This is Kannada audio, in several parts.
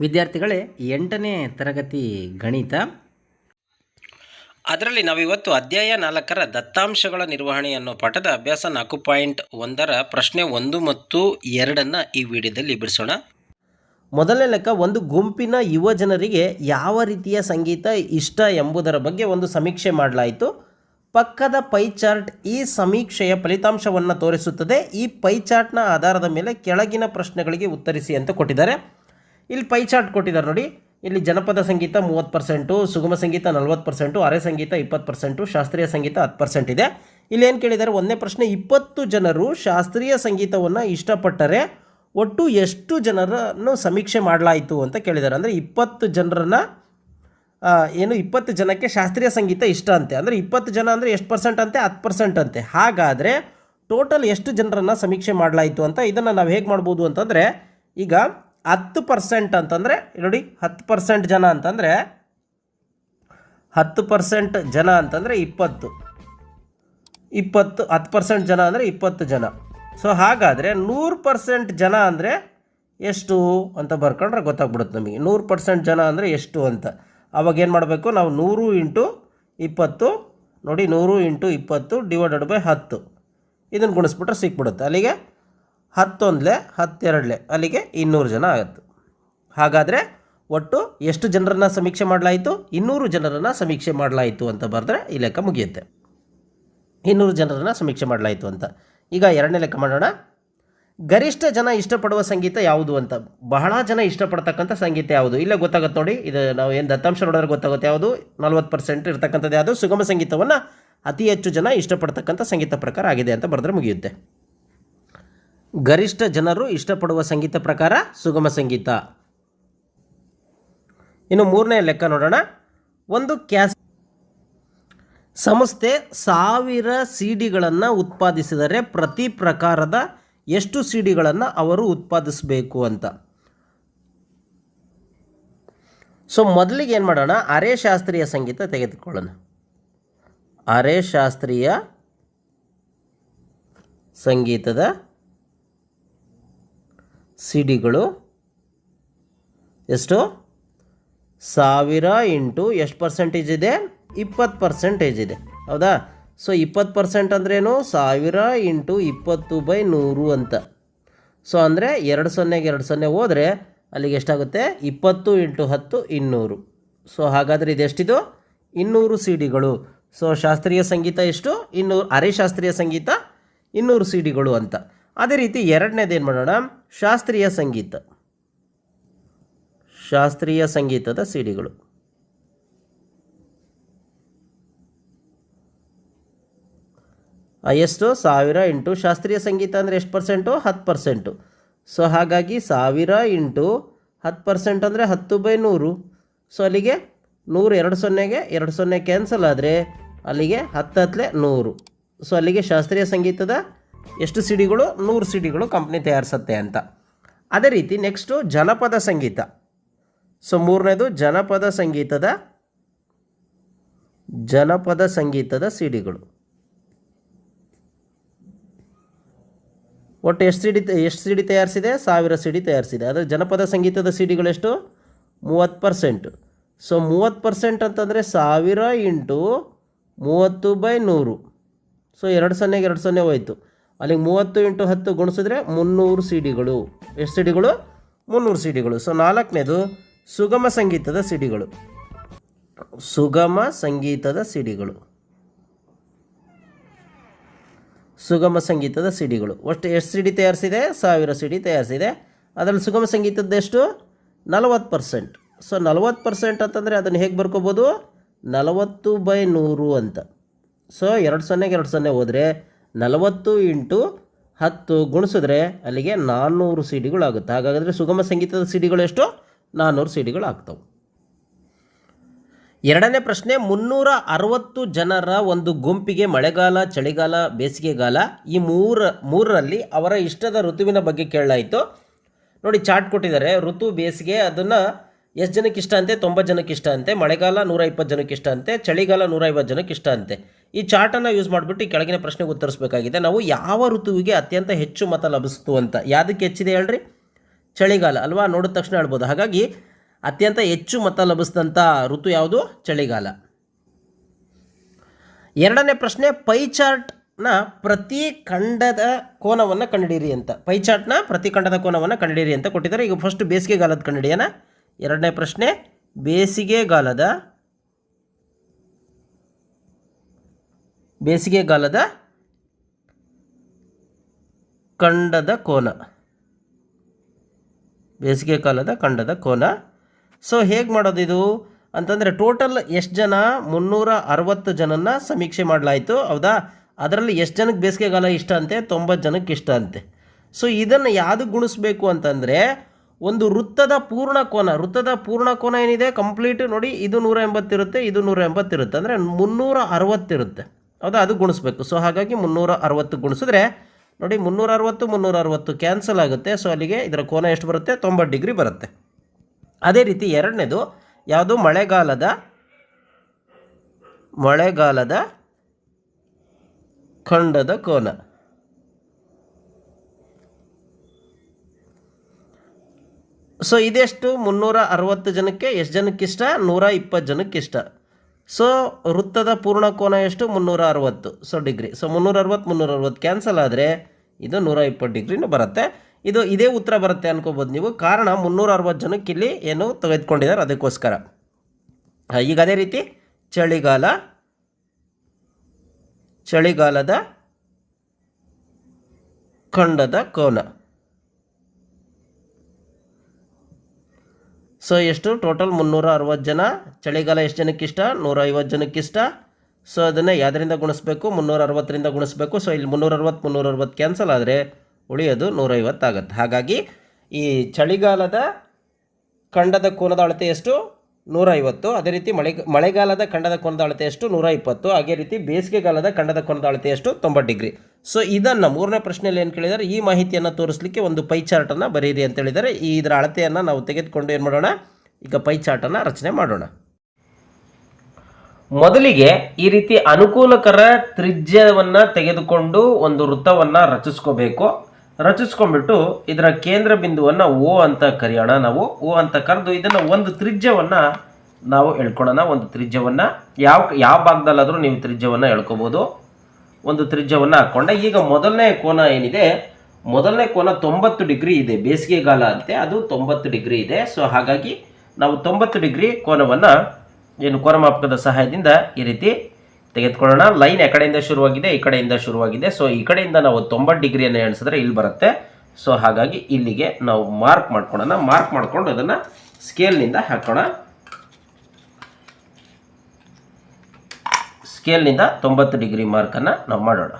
ವಿದ್ಯಾರ್ಥಿಗಳೇ ಎಂಟನೇ ತರಗತಿ ಗಣಿತ. ಅದರಲ್ಲಿ ನಾವಿವತ್ತು ಅಧ್ಯಾಯ ನಾಲ್ಕರ ದತ್ತಾಂಶಗಳ ನಿರ್ವಹಣೆ ಅನ್ನೋ ಪಾಠದ ಅಭ್ಯಾಸ ನಾಲ್ಕು ಪಾಯಿಂಟ್ ಒಂದರ ಪ್ರಶ್ನೆ ಒಂದು ಮತ್ತು ಎರಡನ್ನು ಈ ವಿಡಿಯೋದಲ್ಲಿ ಬಿಡಿಸೋಣ. ಮೊದಲನೇ ಲೆಕ್ಕ ಒಂದು ಗುಂಪಿನ ಯುವ ಜನರಿಗೆ ಯಾವ ರೀತಿಯ ಸಂಗೀತ ಇಷ್ಟ ಎಂಬುದರ ಬಗ್ಗೆ ಒಂದು ಸಮೀಕ್ಷೆ ಮಾಡಲಾಯಿತು. ಪಕ್ಕದ ಪೈ ಚಾರ್ಟ್ ಈ ಸಮೀಕ್ಷೆಯ ಫಲಿತಾಂಶವನ್ನು ತೋರಿಸುತ್ತದೆ. ಈ ಪೈ ಚಾರ್ಟ್ನ ಆಧಾರದ ಮೇಲೆ ಕೆಳಗಿನ ಪ್ರಶ್ನೆಗಳಿಗೆ ಉತ್ತರಿಸಿ ಅಂತ ಕೊಟ್ಟಿದ್ದಾರೆ. ಇಲ್ಲಿ ಪೈ ಚಾರ್ಟ್ ಕೊಟ್ಟಿದ್ದಾರೆ ನೋಡಿ. ಇಲ್ಲಿ ಜನಪದ ಸಂಗೀತ ಮೂವತ್ತು ಪರ್ಸೆಂಟು, ಸುಗಮ ಸಂಗೀತ ನಲ್ವತ್ತು ಪರ್ಸೆಂಟು, ಅರೆ ಸಂಗೀತ ಇಪ್ಪತ್ತು ಪರ್ಸೆಂಟು, ಶಾಸ್ತ್ರೀಯ ಸಂಗೀತ ಹತ್ತು ಪರ್ಸೆಂಟ್ ಇದೆ. ಇಲ್ಲಿ ಏನು ಕೇಳಿದ್ದಾರೆ? ಒಂದನೇ ಪ್ರಶ್ನೆ, ಇಪ್ಪತ್ತು ಜನರು ಶಾಸ್ತ್ರೀಯ ಸಂಗೀತವನ್ನು ಇಷ್ಟಪಟ್ಟರೆ ಒಟ್ಟು ಎಷ್ಟು ಜನರನ್ನು ಸಮೀಕ್ಷೆ ಮಾಡಲಾಯಿತು ಅಂತ ಕೇಳಿದ್ದಾರೆ. ಅಂದರೆ ಇಪ್ಪತ್ತು ಜನರನ್ನು ಏನು ಇಪ್ಪತ್ತು ಜನಕ್ಕೆ ಶಾಸ್ತ್ರೀಯ ಸಂಗೀತ ಇಷ್ಟ ಅಂತೆ. ಅಂದರೆ ಇಪ್ಪತ್ತು ಜನ ಅಂದರೆ ಎಷ್ಟು ಪರ್ಸೆಂಟ್ ಅಂತೆ? ಹತ್ತು ಪರ್ಸೆಂಟ್ ಅಂತೆ. ಹಾಗಾದರೆ ಟೋಟಲ್ ಎಷ್ಟು ಜನರನ್ನು ಸಮೀಕ್ಷೆ ಮಾಡಲಾಯಿತು ಅಂತ ಇದನ್ನು ನಾವು ಹೇಗೆ ಮಾಡ್ಬೋದು ಅಂತಂದರೆ, ಈಗ ಹತ್ತು ಪರ್ಸೆಂಟ್ ಅಂತಂದರೆ, ನೋಡಿ, ಹತ್ತು ಪರ್ಸೆಂಟ್ ಜನ ಅಂತಂದರೆ, ಹತ್ತು ಪರ್ಸೆಂಟ್ ಜನ ಅಂತಂದರೆ ಇಪ್ಪತ್ತು. ಇಪ್ಪತ್ತು, ಹತ್ತು ಪರ್ಸೆಂಟ್ ಜನ ಅಂದರೆ ಇಪ್ಪತ್ತು ಜನ. ಸೊ ಹಾಗಾದರೆ ನೂರು ಪರ್ಸೆಂಟ್ ಜನ ಅಂದರೆ ಎಷ್ಟು ಅಂತ ಬರ್ಕೊಂಡ್ರೆ ಗೊತ್ತಾಗ್ಬಿಡುತ್ತೆ ನಮಗೆ. ನೂರು ಪರ್ಸೆಂಟ್ ಜನ ಅಂದರೆ ಎಷ್ಟು ಅಂತ. ಅವಾಗ ಏನು ಮಾಡಬೇಕು? ನಾವು ನೂರು ಇಂಟು ಇಪ್ಪತ್ತು, ನೋಡಿ, ನೂರು ಇಂಟು ಇಪ್ಪತ್ತು ಡಿವೈಡೆಡ್ ಬೈ ಹತ್ತು. ಇದನ್ನು ಗುಣಿಸ್ಬಿಟ್ರೆ ಸಿಕ್ಬಿಡುತ್ತೆ. ಅಲ್ಲಿಗೆ ಹತ್ತೊಂದಲೆ, ಹತ್ತೆರಡಲೆ, ಅಲ್ಲಿಗೆ ಇನ್ನೂರು ಜನ ಆಗತ್ತೆ ಹಾಗಾದರೆ ಒಟ್ಟು ಎಷ್ಟು ಜನರನ್ನು ಸಮೀಕ್ಷೆ ಮಾಡಲಾಯಿತು? ಇನ್ನೂರು ಜನರನ್ನು ಸಮೀಕ್ಷೆ ಮಾಡಲಾಯಿತು ಅಂತ ಬರೆದ್ರೆ ಈ ಲೆಕ್ಕ ಮುಗಿಯುತ್ತೆ. ಇನ್ನೂರು ಜನರನ್ನು ಸಮೀಕ್ಷೆ ಮಾಡಲಾಯಿತು ಅಂತ. ಈಗ ಎರಡನೇ ಲೆಕ್ಕ ಮಾಡೋಣ. ಗರಿಷ್ಠ ಜನ ಇಷ್ಟಪಡುವ ಸಂಗೀತ ಯಾವುದು ಅಂತ. ಬಹಳ ಜನ ಇಷ್ಟಪಡ್ತಕ್ಕಂಥ ಸಂಗೀತ ಯಾವುದು? ಇಲ್ಲೇ ಗೊತ್ತಾಗುತ್ತೆ ನೋಡಿ. ಇದು ನಾವು ಏನು ದತ್ತಾಂಶ ನೋಡಿದ್ರೆ ಗೊತ್ತಾಗುತ್ತೆ ಯಾವುದು? ನಲ್ವತ್ತು ಪರ್ಸೆಂಟ್ ಇರ್ತಕ್ಕಂಥದ್ದು ಯಾವುದು? ಸುಗಮ ಸಂಗೀತವನ್ನು ಅತಿ ಹೆಚ್ಚು ಜನ ಇಷ್ಟಪಡ್ತಕ್ಕಂಥ ಸಂಗೀತ ಪ್ರಕಾರ ಆಗಿದೆ ಅಂತ ಬರೆದ್ರೆ ಮುಗಿಯುತ್ತೆ. ಗರಿಷ್ಠ ಜನರು ಇಷ್ಟಪಡುವ ಸಂಗೀತ ಪ್ರಕಾರ ಸುಗಮ ಸಂಗೀತ. ಇನ್ನು ಮೂರನೇ ಲೆಕ್ಕ ನೋಡೋಣ. ಒಂದು ಕ್ಯಾಸ್ ಸಂಸ್ಥೆ ಸಾವಿರ ಸಿ ಡಿಗಳನ್ನು ಉತ್ಪಾದಿಸಿದರೆ ಪ್ರತಿ ಪ್ರಕಾರದ ಎಷ್ಟು ಸಿ ಡಿಗಳನ್ನು ಅವರು ಉತ್ಪಾದಿಸಬೇಕು ಅಂತ. ಸೊ, ಮೊದಲಿಗೆ ಏನು ಮಾಡೋಣ? ಅರೆ ಶಾಸ್ತ್ರೀಯ ಸಂಗೀತ ತೆಗೆದುಕೊಳ್ಳೋಣ. ಅರೆ ಶಾಸ್ತ್ರೀಯ ಸಂಗೀತದ ಸಿ ಡಿಗಳು ಎಷ್ಟು? ಸಾವಿರ ಇಂಟು ಎಷ್ಟು ಪರ್ಸೆಂಟೇಜ್ ಇದೆ? ಇಪ್ಪತ್ತು ಪರ್ಸೆಂಟೇಜ್ ಇದೆ. ಹೌದಾ? ಸೊ ಇಪ್ಪತ್ತು ಪರ್ಸೆಂಟ್ ಅಂದ್ರೇನು ಸಾವಿರ ಇಂಟು ಇಪ್ಪತ್ತು ಬೈ ನೂರು ಅಂತ. ಸೊ ಅಂದರೆ ಎರಡು ಸೊನ್ನೆಗೆ ಎರಡು ಸೊನ್ನೆ ಹೋದರೆ ಅಲ್ಲಿಗೆ ಎಷ್ಟಾಗುತ್ತೆ? ಇಪ್ಪತ್ತು ಇಂಟು ಹತ್ತು ಇನ್ನೂರು. ಸೊ ಹಾಗಾದರೆ ಇದೆಷ್ಟಿದು? ಇನ್ನೂರು ಸಿ ಡಿಗಳು ಸೊ ಶಾಸ್ತ್ರೀಯ ಸಂಗೀತ ಎಷ್ಟು? ಇನ್ನೂರು ಅರೆ ಶಾಸ್ತ್ರೀಯ ಸಂಗೀತ ಇನ್ನೂರು ಸಿ ಡಿಗಳು ಅಂತ. ಅದೇ ರೀತಿ ಎರಡನೇದು ಏನು ಮಾಡೋಣ? ಶಾಸ್ತ್ರೀಯ ಸಂಗೀತ. ಶಾಸ್ತ್ರೀಯ ಸಂಗೀತದ ಸಿಡಿಗಳು. ಎಷ್ಟು ಸಾವಿರ ಇಂಟು ಶಾಸ್ತ್ರೀಯ ಸಂಗೀತ ಅಂದರೆ ಎಷ್ಟು ಪರ್ಸೆಂಟು? ಹತ್ತು ಪರ್ಸೆಂಟು. ಸೊ ಹಾಗಾಗಿ ಸಾವಿರ ಇಂಟು ಹತ್ತು ಪರ್ಸೆಂಟ್ ಅಂದರೆ ಹತ್ತು ಬೈ ನೂರು. ಸೊ ಅಲ್ಲಿಗೆ ನೂರು ಎರಡು ಸೊನ್ನೆಗೆ, ಎರಡು ಸೊನ್ನೆ ಕ್ಯಾನ್ಸಲ್ ಆದರೆ ಅಲ್ಲಿಗೆ ಹತ್ತು ಹತ್ತಲೆ ನೂರು. ಸೊ ಅಲ್ಲಿಗೆ ಶಾಸ್ತ್ರೀಯ ಸಂಗೀತದ ಎಷ್ಟು ಸಿಡಿಗಳು? ನೂರು ಸಿಡಿಗಳು ಕಂಪ್ನಿ ತಯಾರಿಸುತ್ತೆ ಅಂತ. ಅದೇ ರೀತಿ ನೆಕ್ಸ್ಟು ಜನಪದ ಸಂಗೀತ. ಸೊ ಮೂರನೇದು ಜನಪದ ಸಂಗೀತದ ಜನಪದ ಸಂಗೀತದ ಸಿಡಿಗಳು. ಒಟ್ಟು ಎಷ್ಟು ಸಿಡಿ ಎಷ್ಟು ಸಿಡಿ ತಯಾರಿಸಿದೆ? ಸಾವಿರ ಸಿಡಿ ತಯಾರಿಸಿದೆ. ಅದರ ಜನಪದ ಸಂಗೀತದ ಸಿಡಿಗಳೆಷ್ಟು ಮೂವತ್ತು ಪರ್ಸೆಂಟು. ಸೊ ಮೂವತ್ತು ಪರ್ಸೆಂಟ್ ಅಂತಂದರೆ ಸಾವಿರ ಇಂಟು ಮೂವತ್ತು ಬೈ ನೂರು. ಸೊ ಎರಡು ಸೊನ್ನೆಗೆ ಎರಡು ಸೊನ್ನೆ ಹೋಯ್ತು. ಅಲ್ಲಿಗೆ ಮೂವತ್ತು ಇಂಟು ಹತ್ತು ಗುಣಿಸಿದ್ರೆ ಮುನ್ನೂರು ಸಿಡಿಗಳು. ಎಷ್ಟು ಸಿಡಿಗಳು? ಮುನ್ನೂರು ಸಿಡಿಗಳು. ಸೊ ನಾಲ್ಕನೇದು ಸುಗಮ ಸಂಗೀತದ ಸಿಡಿಗಳು. ಸುಗಮ ಸಂಗೀತದ ಸಿಡಿಗಳು. ಸುಗಮ ಸಂಗೀತದ ಸಿಡಿಗಳು. ಒಟ್ಟು ಎಷ್ಟು ಸಿಡಿ ತಯಾರಿಸಿದೆ? ಸಾವಿರ ಸಿಡಿ ತಯಾರಿಸಿದೆ. ಅದರಲ್ಲಿ ಸುಗಮ ಸಂಗೀತದ ಎಷ್ಟು? ನಲವತ್ತು ಪರ್ಸೆಂಟ್. ಸೊ ನಲವತ್ತು ಪರ್ಸೆಂಟ್ ಅಂತಂದರೆ ಅದನ್ನು ಹೇಗೆ ಬರ್ಕೋಬೋದು? ನಲವತ್ತು ಬೈ ನೂರು ಅಂತ. ಸೊ ಎರಡು ಸೊನ್ನೆಗೆ ಎರಡು ಸೊನ್ನೆ ಹೋದರೆ ನಲವತ್ತು ಇಂಟು ಹತ್ತು ಗುಣಿಸಿದ್ರೆ ಅಲ್ಲಿಗೆ ನಾನ್ನೂರು ಸಿಡಿಗಳು ಆಗುತ್ತೆ ಹಾಗಾದರೆ ಸುಗಮ ಸಂಗೀತದ ಸಿಡಿಗಳು ಎಷ್ಟು? ನಾನ್ನೂರು ಸಿಡಿಗಳು ಆಗ್ತವೆ ಎರಡನೇ ಪ್ರಶ್ನೆ, ಮುನ್ನೂರ ಅರವತ್ತು ಜನರ ಒಂದು ಗುಂಪಿಗೆ ಮಳೆಗಾಲ, ಚಳಿಗಾಲ, ಬೇಸಿಗೆಗಾಲ ಈ ಮೂರ, ಮೂರರಲ್ಲಿ ಅವರ ಇಷ್ಟದ ಋತುವಿನ ಬಗ್ಗೆ ಕೇಳಲಾಯಿತು. ನೋಡಿ, ಚಾರ್ಟ್ ಕೊಟ್ಟಿದ್ದಾರೆ. ಋತು, ಬೇಸಿಗೆ, ಅದನ್ನು ಎಷ್ಟು ಜನಕ್ಕೆ ಇಷ್ಟ ಅಂತೆ? ತೊಂಬತ್ತು ಜನಕ್ಕೆ ಇಷ್ಟ ಅಂತೆ. ಮಳೆಗಾಲ ನೂರ ಇಪ್ಪತ್ತು ಜನಕ್ಕೆ ಇಷ್ಟ ಅಂತೆ. ಚಳಿಗಾಲ ನೂರ ಐವತ್ತು ಜನಕ್ಕೆ ಇಷ್ಟ ಅಂತೆ. ಈ ಚಾರ್ಟನ್ನು ಯೂಸ್ ಮಾಡಿಬಿಟ್ಟು ಈ ಕೆಳಗಿನ ಪ್ರಶ್ನೆಗೆ ಉತ್ತರಿಸಬೇಕಾಗಿದೆ. ನಾವು ಯಾವ ಋತುವಿಗೆ ಅತ್ಯಂತ ಹೆಚ್ಚು ಮತ ಲಭಿಸ್ತು ಅಂತ. ಯಾವುದಕ್ಕೆ ಹೆಚ್ಚಿದೆ ಹೇಳ್ರಿ? ಚಳಿಗಾಲ. ಅಲ್ವಾ? ನೋಡಿದ ತಕ್ಷಣ ಹೇಳ್ಬೋದು. ಹಾಗಾಗಿ ಅತ್ಯಂತ ಹೆಚ್ಚು ಮತ ಲಭಿಸಿದಂಥ ಋತು ಯಾವುದು? ಚಳಿಗಾಲ. ಎರಡನೇ ಪ್ರಶ್ನೆ, ಪೈ ಚಾರ್ಟ್ನ ಪ್ರತಿ ಖಂಡದ ಕೋನವನ್ನು ಕಂಡುಹಿಡಿಯಿರಿ ಅಂತ. ಪೈ ಚಾರ್ಟ್ನ ಪ್ರತಿ ಖಂಡದ ಕೋನವನ್ನು ಕಂಡುಹಿಡಿಯಿರಿ ಅಂತ ಕೊಟ್ಟಿದ್ದಾರೆ. ಈಗ ಫಸ್ಟ್ ಬೇಸಿಗೆಗಾಲದ ಕಂಡುಹಿಡಿಯೋಣ. ಎರಡನೇ ಪ್ರಶ್ನೆ, ಬೇಸಿಗೆಗಾಲದ ಬೇಸಿಗೆಗಾಲದ ಖಂಡದ ಕೋನ. ಬೇಸಿಗೆ ಕಾಲದ ಖಂಡದ ಕೋನ. ಸೊ ಹೇಗೆ ಮಾಡೋದು ಇದು? ಅಂತಂದರೆ ಟೋಟಲ್ ಎಷ್ಟು ಜನ? ಮುನ್ನೂರ ಅರವತ್ತು ಜನನ ಸಮೀಕ್ಷೆ ಮಾಡಲಾಯಿತು. ಹೌದಾ? ಅದರಲ್ಲಿ ಎಷ್ಟು ಜನಕ್ಕೆ ಬೇಸಿಗೆಗಾಲ ಇಷ್ಟ ಅಂತೆ? ತೊಂಬತ್ತು ಜನಕ್ಕೆ ಇಷ್ಟ ಅಂತೆ. ಸೊ ಇದನ್ನು ಯಾವುದಕ್ಕೆ ಗುಣಿಸ್ಬೇಕು ಅಂತಂದರೆ, ಒಂದು ವೃತ್ತದ ಪೂರ್ಣ ಕೋನ. ವೃತ್ತದ ಪೂರ್ಣ ಕೋನ ಏನಿದೆ? ಕಂಪ್ಲೀಟ್ ನೋಡಿ, ಇದು ನೂರ ಎಂಬತ್ತಿರುತ್ತೆ ಇದು ನೂರ ಎಂಬತ್ತಿರುತ್ತೆ ಅಂದರೆ ಮುನ್ನೂರ ಅರವತ್ತಿರುತ್ತೆ ಹೌದಾ? ಅದು ಗುಣಿಸ್ಬೇಕು. ಸೊ ಹಾಗಾಗಿ ಮುನ್ನೂರ ಅರವತ್ತು ಗುಣಿಸಿದ್ರೆ, ನೋಡಿ ಮುನ್ನೂರ ಅರವತ್ತು ಮುನ್ನೂರ ಅರವತ್ತು ಕ್ಯಾನ್ಸಲ್ ಆಗುತ್ತೆ. ಸೊ ಅಲ್ಲಿಗೆ ಇದರ ಕೋನ ಎಷ್ಟು ಬರುತ್ತೆ? ತೊಂಬತ್ತು ಡಿಗ್ರಿ ಬರುತ್ತೆ. ಅದೇ ರೀತಿ ಎರಡನೇದು, ಯಾವುದು? ಮಳೆಗಾಲದ ಮಳೆಗಾಲದ ಖಂಡದ ಕೋನ. ಸೊ ಇದೆಷ್ಟು? ಮುನ್ನೂರ ಅರವತ್ತು ಜನಕ್ಕೆ ಎಷ್ಟು ಜನಕ್ಕೆ ಇಷ್ಟ ನೂರ ಇಪ್ಪತ್ತು ಜನಕ್ಕೆ ಇಷ್ಟ ಸೊ ವೃತ್ತದ ಪೂರ್ಣ ಕೋನ ಎಷ್ಟು? ಮುನ್ನೂರ ಅರವತ್ತು ಸೊ ಡಿಗ್ರಿ ಸೊ ಮುನ್ನೂರ ಅರವತ್ತು ಮುನ್ನೂರ ಅರವತ್ತು ಕ್ಯಾನ್ಸಲ್ ಆದರೆ ಇದು ನೂರ ಇಪ್ಪತ್ತು ಡಿಗ್ರಿನೂ ಬರುತ್ತೆ. ಇದು ಇದೇ ಉತ್ತರ ಬರುತ್ತೆ ಅನ್ಕೋಬೋದು ನೀವು. ಕಾರಣ ಮುನ್ನೂರ ಅರವತ್ತು ಜನಕ್ಕೆ ಇಲ್ಲಿ ಏನು ತೆಗೆದುಕೊಂಡಿದ್ದಾರೆ ಅದಕ್ಕೋಸ್ಕರ. ಈಗ ಅದೇ ರೀತಿ ಚಳಿಗಾಲ, ಚಳಿಗಾಲದ ಖಂಡದ ಕೋನ. ಸೊ ಎಷ್ಟು? ಟೋಟಲ್ ಮುನ್ನೂರ ಅರವತ್ತು ಜನ. ಚಳಿಗಾಲ ಎಷ್ಟು ಜನಕ್ಕೆ ಇಷ್ಟ ನೂರ ಐವತ್ತು ಜನಕ್ಕೆ ಇಷ್ಟ ಸೊ ಅದನ್ನು ಯಾವುದರಿಂದ ಗುಣಿಸ್ಬೇಕು? ಮುನ್ನೂರ ಅರವತ್ತರಿಂದ ಗುಣಿಸ್ಬೇಕು. ಸೊ ಇಲ್ಲಿ ಮುನ್ನೂರ ಅರವತ್ತು ಮುನ್ನೂರ ಅರವತ್ತು ಕ್ಯಾನ್ಸಲ್ ಆದರೆ ಉಳಿಯೋದು ನೂರೈವತ್ತು ಆಗುತ್ತೆ. ಹಾಗಾಗಿ ಈ ಚಳಿಗಾಲದ ಖಂಡದ ಕೋನದ ಅಳತೆ ಎಷ್ಟು? ನೂರೈವತ್ತು. ಅದೇ ರೀತಿ ಮಳೆ, ಮಳೆಗಾಲದ ಖಂಡದ ಕೋನದ ಅಳತೆ ಎಷ್ಟು? ನೂರ ಇಪ್ಪತ್ತು ಅದೇ ರೀತಿ ಬೇಸಿಗೆಗಾಲದ ಖಂಡದ ಕೋನದ ಅಳತೆ ಎಷ್ಟು? ತೊಂಬತ್ತು ಡಿಗ್ರಿ. ಸೊ ಇದನ್ನು ಮೂರನೇ ಪ್ರಶ್ನೆಯಲ್ಲಿ ಏನು ಕೇಳಿದ್ದಾರೆ? ಈ ಮಾಹಿತಿಯನ್ನು ತೋರಿಸಲಿಕ್ಕೆ ಒಂದು ಪೈ ಚಾರ್ಟನ್ನು ಬರೀರಿ ಅಂತ ಹೇಳಿದ್ದಾರೆ. ಈ ಇದರ ಅಳತೆಯನ್ನು ನಾವು ತೆಗೆದುಕೊಂಡು ಏನು ಮಾಡೋಣ? ಈಗ ಪೈ ಚಾರ್ಟನ್ನು ರಚನೆ ಮಾಡೋಣ. ಮೊದಲಿಗೆ ಈ ರೀತಿ ಅನುಕೂಲಕರ ತ್ರಿಜ್ಯವನ್ನು ತೆಗೆದುಕೊಂಡು ಒಂದು ವೃತ್ತವನ್ನು ರಚಿಸ್ಕೋಬೇಕು. ರಚಿಸ್ಕೊಂಡ್ಬಿಟ್ಟು ಇದರ ಕೇಂದ್ರ ಬಿಂದುವನ್ನು ಓ ಅಂತ ಕರೆಯೋಣ ನಾವು. ಓ ಅಂತ ಕರೆದು ಇದನ್ನು ಒಂದು ತ್ರಿಜ್ಯವನ್ನು ನಾವು ಎಳ್ಕೊಳ್ಳೋಣ ಒಂದು ತ್ರಿಜ್ಯವನ್ನು. ಯಾವ ಯಾವ ಭಾಗದಲ್ಲಾದರೂ ನೀವು ತ್ರಿಜ್ಯವನ್ನು ಎಳ್ಕೊಬೋದು. ಒಂದು ತ್ರಿಜ್ಯವನ್ನು ಹಾಕ್ಕೊಂಡೆ ಈಗ ಮೊದಲನೇ ಕೋನ ಏನಿದೆ, ಮೊದಲನೇ ಕೋನ ತೊಂಬತ್ತು ಡಿಗ್ರಿ ಇದೆ ಬೇಸಿಗೆಗಾಲ ಅಂತೆ, ಅದು ತೊಂಬತ್ತು ಡಿಗ್ರಿ ಇದೆ. ಸೊ ಹಾಗಾಗಿ ನಾವು ತೊಂಬತ್ತು ಡಿಗ್ರಿ ಕೋನವನ್ನು ಏನು ಕೋನಮಾಪಕದ ಸಹಾಯದಿಂದ ಈ ರೀತಿ ತೆಗೆದುಕೊಳ್ಳೋಣ. ಲೈನ್ ಕಡೆಯಿಂದ ಶುರುವಾಗಿದೆ, ಈ ಕಡೆಯಿಂದ ಶುರುವಾಗಿದೆ. ಸೊ ಈ ಕಡೆಯಿಂದ ನಾವು ತೊಂಬತ್ತು ಡಿಗ್ರಿಯನ್ನು ಎಣಿಸಿದ್ರೆ ಇಲ್ಲಿ ಬರುತ್ತೆ. ಸೊ ಹಾಗಾಗಿ ಇಲ್ಲಿಗೆ ನಾವು ಮಾರ್ಕ್ ಮಾಡ್ಕೊಳ್ಳೋಣ ಮಾರ್ಕ್ ಮಾಡಿಕೊಂಡು ಅದನ್ನು ಸ್ಕೇಲ್ನಿಂದ ಹಾಕೋಣ. ಸ್ಕೇಲ್ನಿಂದ ತೊಂಬತ್ತು ಡಿಗ್ರಿ ಮಾರ್ಕನ್ನು ನಾವು ಮಾಡೋಣ.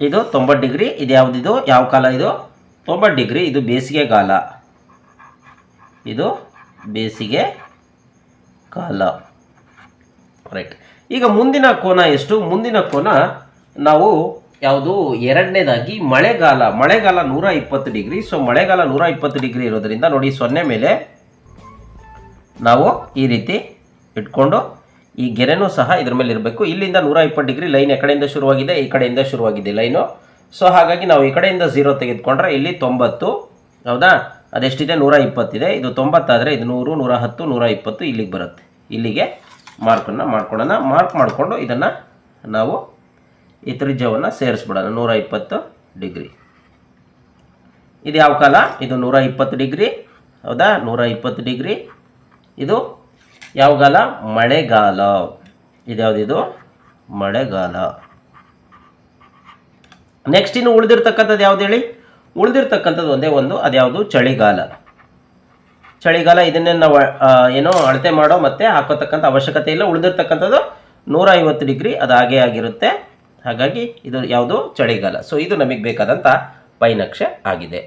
ಇದು ತೊಂಬತ್ತು ಡಿಗ್ರಿ, ಇದು ಯಾವುದಿದು, ಯಾವ ಕಾಲ ಇದು? ತೊಂಬತ್ತು ಡಿಗ್ರಿ, ಇದು ಬೇಸಿಗೆಗಾಲ ಇದು ಬೇಸಿಗೆ ಕಾಲ. ರೈಟ್ ಈಗ ಮುಂದಿನ ಕೋನ ಎಷ್ಟು? ಮುಂದಿನ ಕೋನ ನಾವು ಯಾವುದು? ಎರಡನೇದಾಗಿ ಮಳೆಗಾಲ. ಮಳೆಗಾಲ ನೂರ ಇಪ್ಪತ್ತು ಡಿಗ್ರಿ. ಸೊ ಮಳೆಗಾಲ ನೂರ ಇಪ್ಪತ್ತು ಡಿಗ್ರಿ ಇರೋದರಿಂದ ನೋಡಿ ಸೊನ್ನೆ ಮೇಲೆ ನಾವು ಈ ರೀತಿ ಇಟ್ಕೊಂಡು ಈ ಗೆರೆನೂ ಸಹ ಇದ್ರ ಮೇಲೆ ಇರಬೇಕು. ಇಲ್ಲಿಂದ ನೂರ ಇಪ್ಪತ್ತು ಡಿಗ್ರಿ ಲೈನ್ ಎಕಡೆಯಿಂದ ಕಡೆಯಿಂದ ಶುರುವಾಗಿದೆ, ಈ ಕಡೆಯಿಂದ ಶುರುವಾಗಿದೆ ಲೈನು. ಸೊ ಹಾಗಾಗಿ ನಾವು ಈ ಕಡೆಯಿಂದ ಝೀರೋ ತೆಗೆದುಕೊಂಡ್ರೆ ಇಲ್ಲಿ ತೊಂಬತ್ತು. ಹೌದಾ? ಅದೆಷ್ಟಿದೆ? ನೂರ ಇಪ್ಪತ್ತಿದೆ. ಇದು ತೊಂಬತ್ತಾದರೆ ಇದು ನೂರು, ನೂರ ಹತ್ತು, ನೂರ ಇಪ್ಪತ್ತು ಇಲ್ಲಿಗೆ ಬರುತ್ತೆ. ಇಲ್ಲಿಗೆ ಮಾರ್ಕನ್ನು ಮಾಡ್ಕೊಳ್ಳೋಣ. ಮಾರ್ಕ್ ಮಾಡಿಕೊಂಡು ಇದನ್ನು ನಾವು ಈ ತ್ರಿಜ್ಯವನ್ನು ಸೇರಿಸ್ಬಿಡೋಣ. ನೂರ ಇಪ್ಪತ್ತು ಡಿಗ್ರಿ. ಇದು ಯಾವ ಕಾಲ? ಇದು ನೂರ ಇಪ್ಪತ್ತು ಡಿಗ್ರಿ. ಹೌದಾ? ನೂರ ಇಪ್ಪತ್ತು ಡಿಗ್ರಿ. ಇದು ಯಾವ ಕಾಲ ಮಳೆಗಾಲ ಇದ್ಯಾವುದಿದು ಮಳೆಗಾಲ. ನೆಕ್ಸ್ಟ್ ಇನ್ನು ಉಳಿದಿರ್ತಕ್ಕಂಥದ್ದು ಯಾವ್ದು ಹೇಳಿ? ಉಳಿದಿರ್ತಕ್ಕಂಥದ್ದು ಒಂದೇ ಒಂದು ಅದ್ಯಾವುದು ಚಳಿಗಾಲ. ಚಳಿಗಾಲ ಇದನ್ನೇ ನಾವು ಏನೋ ಅಳತೆ ಮಾಡೋ ಮತ್ತೆ ಹಾಕೋತಕ್ಕಂಥ ಅವಶ್ಯಕತೆ ಇಲ್ಲ. ಉಳಿದಿರ್ತಕ್ಕಂಥದ್ದು ನೂರ ಐವತ್ತು ಡಿಗ್ರಿ, ಅದು ಹಾಗೇ ಆಗಿರುತ್ತೆ. ಹಾಗಾಗಿ ಇದು ಯಾವುದು? ಚಳಿಗಾಲ. ಸೊ ಇದು ನಮಗೆ ಬೇಕಾದಂಥ ಪೈನಕ್ಷೆ ಆಗಿದೆ.